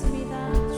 고맙습니다.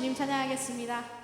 주님 찬양하겠습니다.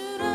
should I